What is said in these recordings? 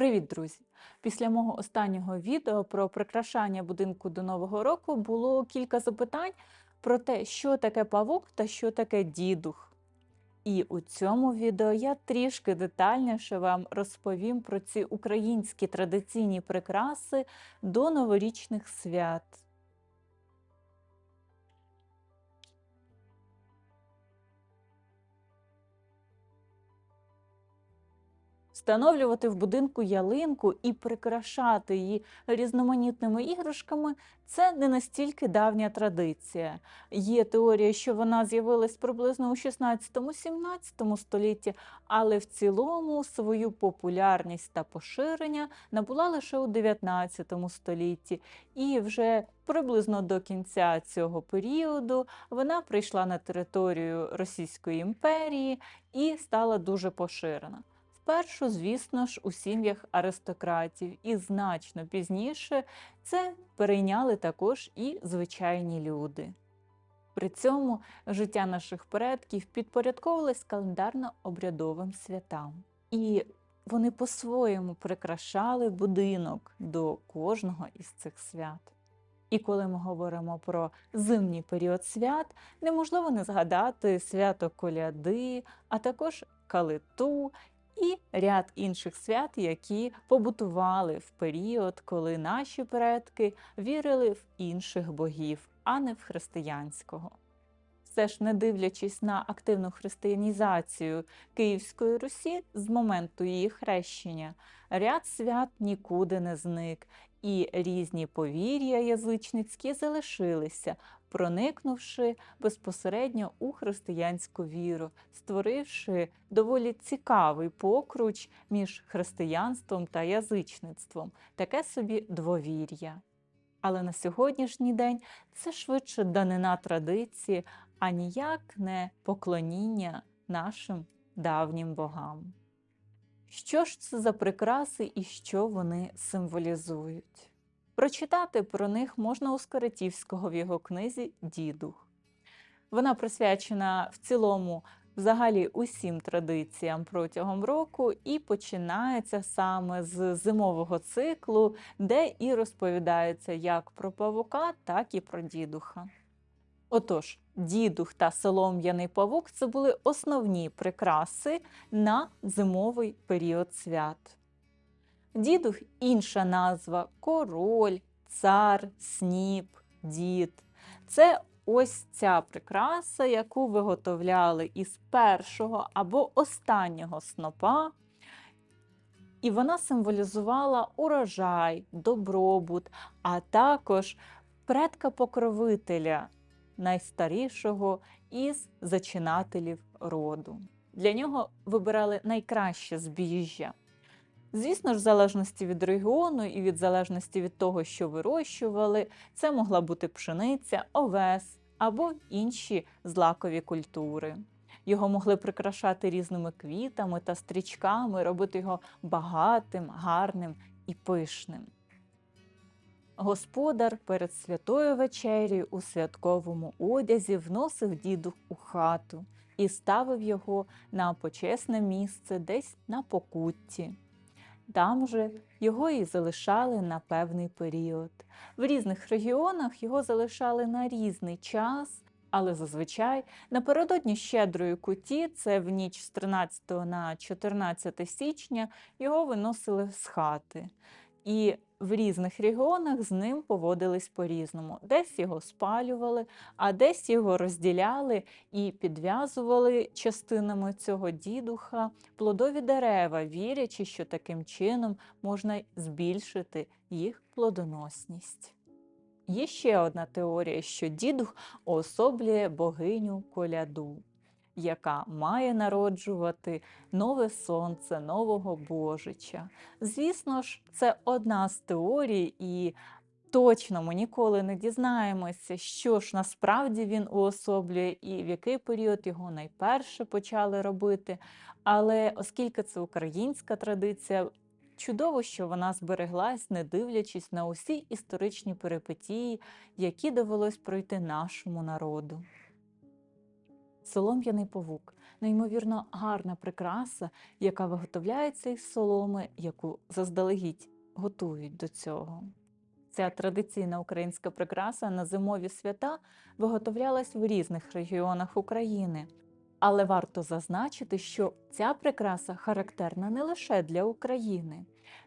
Привіт, друзі! Після мого останнього відео про прикрашання будинку до Нового року було кілька запитань про те, що таке павук та що таке дідух. І у цьому відео я трішки детальніше вам розповім про ці українські традиційні прикраси до новорічних свят. Встановлювати в будинку ялинку і прикрашати її різноманітними іграшками це не настільки давня традиція. Є теорія, що вона з'явилась приблизно у 16-17 столітті, але в цілому свою популярність та поширення набула лише у 19 столітті, і вже приблизно до кінця цього періоду вона прийшла на територію Російської імперії і стала дуже поширена. Спершу, звісно ж, у сім'ях аристократів, і значно пізніше це перейняли також і звичайні люди. При цьому життя наших предків підпорядковувалось календарно-обрядовим святам, і вони по-своєму прикрашали будинок до кожного із цих свят. І коли ми говоримо про зимній період свят, неможливо не згадати свято коляди, а також калиту і ряд інших свят, які побутували в період, коли наші предки вірили в інших богів, а не в християнського. Все ж, не дивлячись на активну християнізацію Київської Русі з моменту її хрещення, ряд свят нікуди не зник, і різні повір'я язичницькі залишилися, проникнувши безпосередньо у християнську віру, створивши доволі цікавий покруч між християнством та язичництвом, таке собі двовір'я. Але на сьогоднішній день це швидше данина традиції, а ніяк не поклоніння нашим давнім богам. Що ж це за прикраси і що вони символізують? Прочитати про них можна у Скоротівського в його книзі Дідух. Вона присвячена в цілому взагалі усім традиціям протягом року і починається саме з зимового циклу, де і розповідається як про павука, так і про дідуха. Отож, дідух та солом'яний павук це були основні прикраси на зимовий період свят. Дідух інша назва король, цар, сніп, дід. Це ось ця прикраса, яку виготовляли із першого або останнього снопа. І вона символізувала урожай, добробут, а також предка покровителя найстарішого із зачинателів роду. Для нього вибирали найкраще збіжжя. Звісно ж, в залежності від регіону і від залежності від того, що вирощували, це могла бути пшениця, овес або інші злакові культури. Його могли прикрашати різними квітами та стрічками, робити його багатим, гарним і пишним. Господар перед святою вечерю у святковому одязі вносив діду у хату і ставив його на почесне місце десь на покутті. Там же його і залишали на певний період. В різних регіонах його залишали на різний час, але зазвичай напередодні щедрої куті, це в ніч з 13 на 14 січня, його виносили з хати. І в різних регіонах з ним поводились по-різному. Десь його спалювали, а десь його розділяли і підв'язували частинами цього дідуха плодові дерева, вірячи, що таким чином можна збільшити їх плодоносність. Є ще одна теорія, що дідух уособлює богиню коляду яка має народжувати нове сонце, нового Божича. Звісно ж, це одна з теорій, і точно ми ніколи не дізнаємося, що ж насправді він уособлює і в який період його найперше почали робити. Але оскільки це українська традиція, Чудово, що вона збереглась, не дивлячись на усі історичні перипетії, які довелось пройти нашому народу. Солом'яний павук неймовірно гарна прикраса, яка виготовляється із соломи, яку заздалегідь готують до цього. Ця традиційна українська прикраса на зимові свята виготовлялась в різних регіонах України. Але варто зазначити, що ця прикраса характерна не лише для України.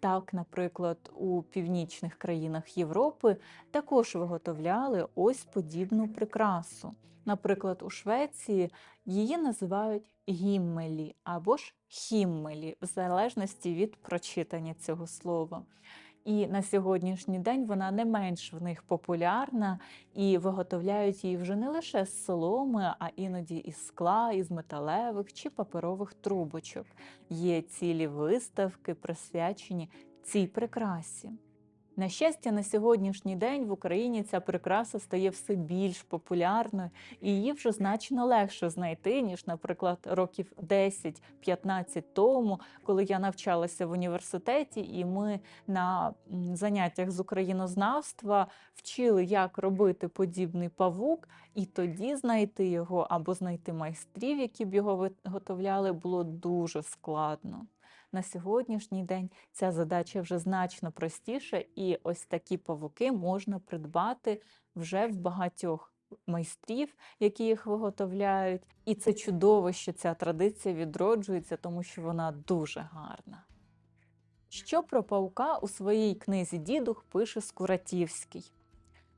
Так, наприклад, у північних країнах Європи також виготовляли ось подібну прикрасу. Наприклад, у Швеції її називають гіммелі або ж хіммелі, в залежності від прочитання цього слова. І на сьогоднішній день вона не менш в них популярна і виготовляють її вже не лише з соломи, а іноді із скла, із металевих чи паперових трубочок. Є цілі виставки, присвячені цій прикрасі. На щастя, на сьогоднішній день в Україні ця прикраса стає все більш популярною, і її вже значно легше знайти, ніж, наприклад, років 10-15 тому, коли я навчалася в університеті, і ми на заняттях з українознавства вчили, як робити подібний павук, і тоді знайти його або знайти майстрів, які б його виготовляли, було дуже складно. На сьогоднішній день ця задача вже значно простіша, і ось такі павуки можна придбати вже в багатьох майстрів, які їх виготовляють. І це чудово, що ця традиція відроджується, тому що вона дуже гарна. Що про паука у своїй книзі Дідух пише Скуратівський.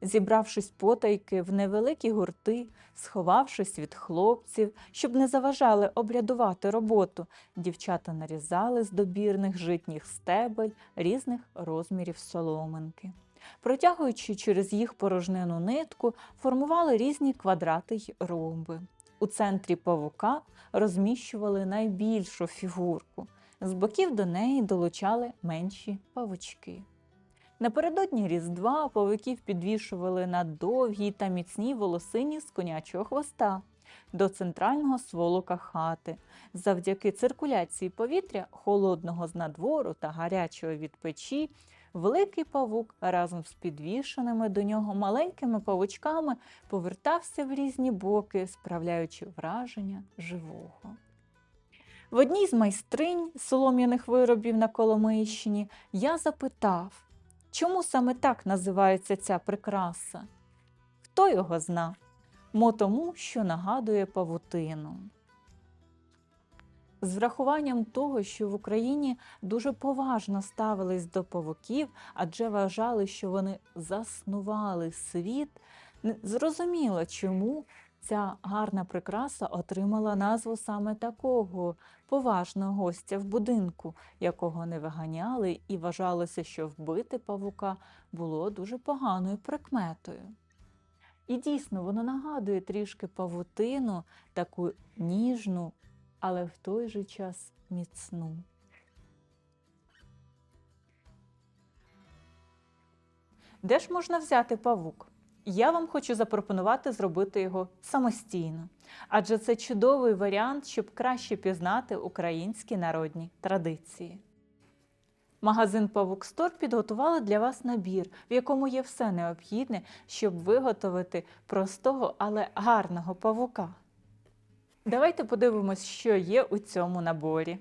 Зібравшись потайки в невеликі гурти, сховавшись від хлопців, щоб не заважали обрядувати роботу, дівчата нарізали з добірних житніх стебель різних розмірів соломинки. Протягуючи через їх порожнену нитку, формували різні квадрати й ромби. У центрі павука розміщували найбільшу фігурку. З боків до неї долучали менші павучки. Напередодні Різдва павуків підвішували на довгій та міцній волосині з конячого хвоста до центрального сволока хати. Завдяки циркуляції повітря, холодного з надвору та гарячого від печі, великий павук разом з підвішеними до нього маленькими павучками повертався в різні боки, справляючи враження живого. В одній з майстринь солом'яних виробів на Коломийщині я запитав, чому саме так називається ця прикраса? Хто його зна? Мо тому, що нагадує павутину. З врахуванням того, що в Україні дуже поважно ставились до павуків, адже вважали, що вони заснували світ, зрозуміло, чому ця гарна прикраса отримала назву саме такого поважного гостя в будинку, якого не виганяли, і вважалося, що вбити павука було дуже поганою прикметою. І дійсно, воно нагадує трішки павутину, таку ніжну, але в той же час міцну. Де ж можна взяти павук? Я вам хочу запропонувати зробити його самостійно, адже це чудовий варіант, щоб краще пізнати українські народні традиції. Магазин Павук Стор підготували для вас набір, в якому є все необхідне, щоб виготовити простого, але гарного павука. Давайте подивимось, що є у цьому наборі.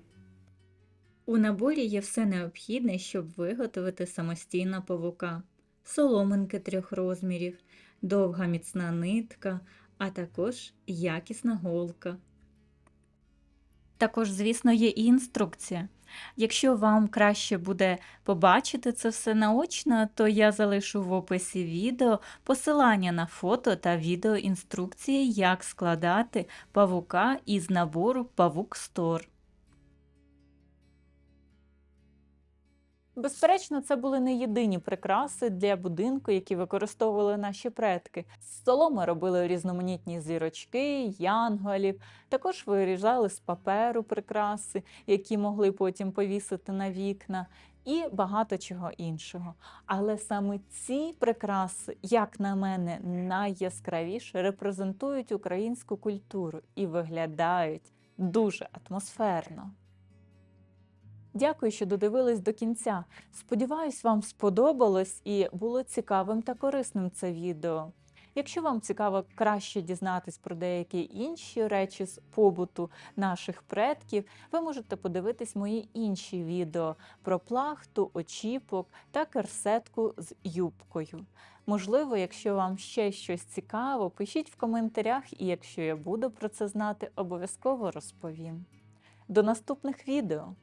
У наборі є все необхідне, щоб виготовити самостійно павука. Соломинки трьох розмірів, довга міцна нитка, а також якісна голка. Також, звісно, є і інструкція. Якщо вам краще буде побачити це все наочно, то я залишу в описі відео посилання на фото та відео інструкції, як складати павука із набору Павук Стор. Безперечно, це були не єдині прикраси для будинку, які використовували наші предки. З соломи робили різноманітні зірочки, янголів. Також вирізали з паперу прикраси, які могли потім повісити на вікна, і багато чого іншого. Але саме ці прикраси, як на мене, найяскравіше репрезентують українську культуру і виглядають дуже атмосферно. Дякую, що додивились до кінця. Сподіваюсь, вам сподобалось і було цікавим та корисним це відео. Якщо вам цікаво краще дізнатись про деякі інші речі з побуту наших предків, ви можете подивитись мої інші відео про плахту, очіпок та керсетку з юбкою. Можливо, якщо вам ще щось цікаво, пишіть в коментарях, і якщо я буду про це знати, обов'язково розповім. До наступних відео!